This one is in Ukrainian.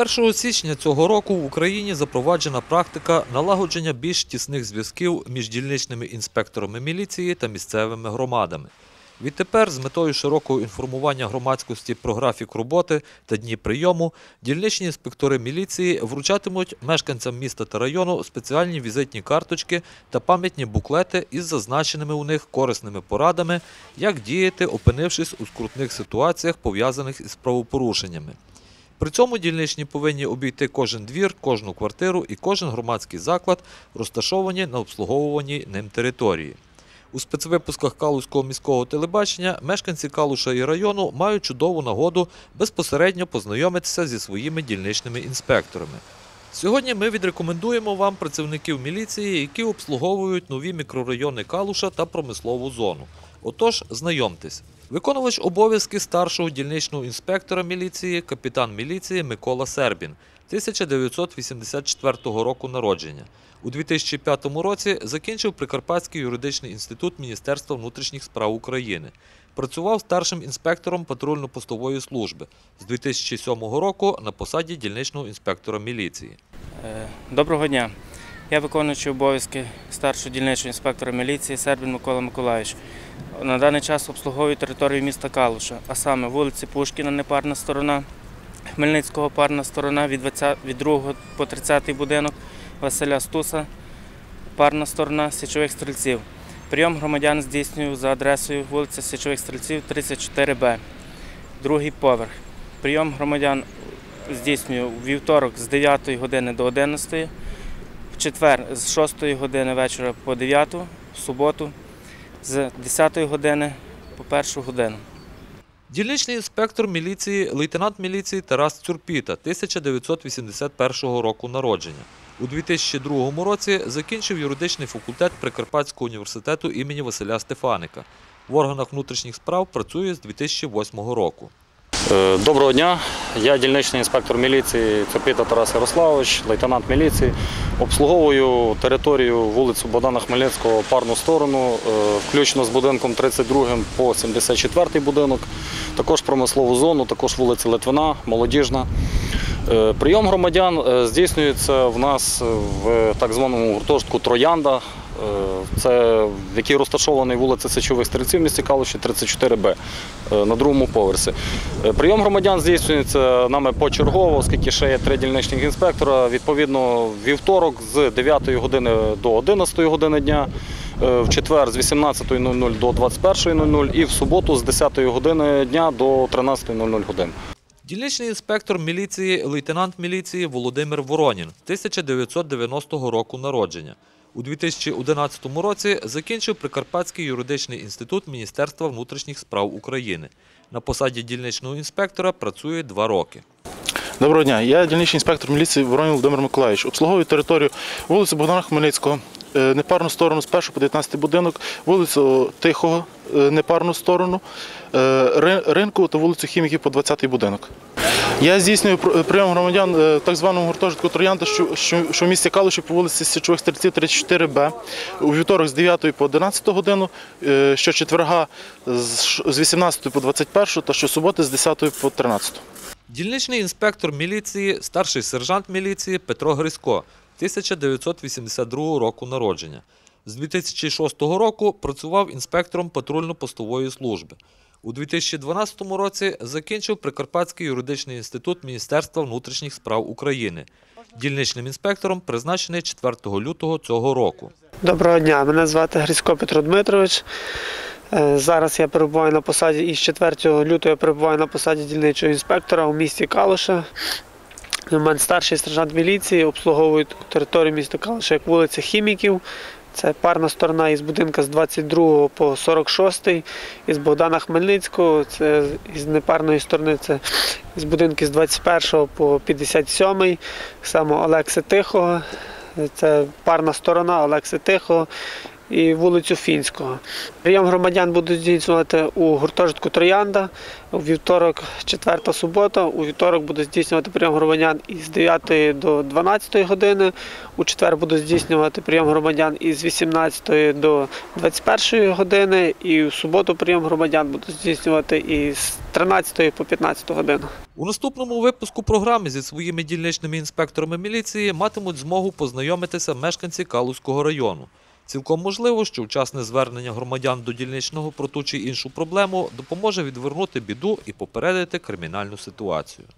1 січня цього року в Україні запроваджена практика налагодження більш тісних зв'язків між дільничними інспекторами міліції та місцевими громадами. Відтепер, з метою широкого інформування громадськості про графік роботи та дні прийому, дільничні інспектори міліції вручатимуть мешканцям міста та району спеціальні візитні карточки та пам'ятні буклети із зазначеними у них корисними порадами, як діяти, опинившись у скрутних ситуаціях, пов'язаних із правопорушеннями. При цьому дільничні повинні обійти кожен двір, кожну квартиру і кожен громадський заклад, розташовані на обслуговуваній ним території. У спецвипусках Калузького міського телебачення мешканці Калуша і району мають чудову нагоду безпосередньо познайомитися зі своїми дільничними інспекторами. Сьогодні ми відрекомендуємо вам працівників міліції, які обслуговують нові мікрорайони Калуша та промислову зону. Отож, знайомтесь. Виконувач обов'язки старшого дільничного інспектора міліції, капітан міліції Микола Сербін, 1984 року народження. У 2005 році закінчив Прикарпатський юридичний інститут Міністерства внутрішніх справ України. Працював старшим інспектором патрульно-постової служби з 2007 року на посаді дільничного інспектора міліції. Е, Доброго дня. Я виконуючий обов'язки старшого дільничого інспектора міліції Сербін Микола Миколаївич. На даний час обслуговую територію міста Калуша, а саме вулиці Пушкіна, непарна сторона, Хмельницького парна сторона від, 20, від 2 по 30 будинок, Василя Стуса, парна сторона Січових стрільців. Прийом громадян здійснюю за адресою вулиця Січових стрільців 34Б, другий поверх. Прийом громадян здійснюю вівторок з 9 години до 11, в четвер з 6 години вечора по 9, в суботу з 10 години по 1 годину. Дільничний інспектор міліції, лейтенант міліції Тарас Цюрпіта, 1981 року народження. У 2002 році закінчив юридичний факультет Прикарпатського університету імені Василя Стефаника. В органах внутрішніх справ працює з 2008 року. Е, Доброго дня. Я дільничний інспектор міліції Цопіта Тарас Ярославович, лейтенант міліції. Обслуговую територію вулицю Богдана Хмельницького парну сторону, е, включно з будинком 32 по 74 будинок, також промислову зону, також вулиця Литвина, молодіжна. Е, Прийом громадян здійснюється в нас в так званому гуртожитку Троянда. Е, Це в якій розташований вулиця Сечових стрільців місті Калуші 34Б е, на другому поверсі. Е, Прийом громадян здійснюється нами почергово, оскільки ще є три дільничних інспектора. Відповідно, вівторок з 9 години до 11 години дня, в четвер з 18.00 до 21.00 і в суботу з 10 години дня до 13.00 годин. Дільничний інспектор міліції, лейтенант міліції Володимир Воронін, 1990 року народження. У 2011 році закінчив Прикарпатський юридичний інститут Міністерства внутрішніх справ України. На посаді дільничного інспектора працює два роки. Доброго дня. Я дільничний інспектор міліції Воронів Володимир Миколаївич. Обслуговую територію вулиці Богдана Хмельницького, непарну сторону з 1 по 19 будинок, вулицю Тихого, е, непарну сторону, е, ринку та вулицю Хіміків по 20 будинок. Я здійснюю прийом громадян е, так званому гуртожитку Троянда, що, в місті Калуші по вулиці Січових стрільців 34Б. У вівторок з 9 по 11 годину, е, щочетверга з 18 по 21 та щосуботи з 10 по 13. Дільничний інспектор міліції, старший сержант міліції Петро Грисько, 1982 року народження. З 2006 року працював інспектором патрульно-постової служби. У 2012 році закінчив Прикарпатський юридичний інститут Міністерства внутрішніх справ України. Дільничним інспектором призначений 4 лютого цього року. Доброго дня, мене звати Грицько Петро Дмитрович. Е, Зараз я перебуваю на посаді і з 4 лютого я перебуваю на посаді дільничого інспектора у місті Калуша. У мене старший сержант міліції обслуговує територію міста Калуша як вулиця Хіміків. Це парна сторона із будинка з 22 по 46, із Богдана Хмельницького, це із непарної сторони, це з будинки з 21 по 57, саме Олекси Тихого. Це парна сторона Олекси Тихого і вулицю Фінського. Прийом громадян будуть здійснювати у гуртожитку Троянда. У вівторок, четверта субота. У вівторок будуть здійснювати прийом громадян із 9 до 12 години. У четвер будуть здійснювати прийом громадян із 18 до 21 години. І у суботу прийом громадян будуть здійснювати із 13 по 15 годину. У наступному випуску програми зі своїми дільничними інспекторами міліції матимуть змогу познайомитися мешканці Калузького району. Цілком можливо, що вчасне звернення громадян до дільничного про ту чи іншу проблему допоможе відвернути біду і попередити кримінальну ситуацію.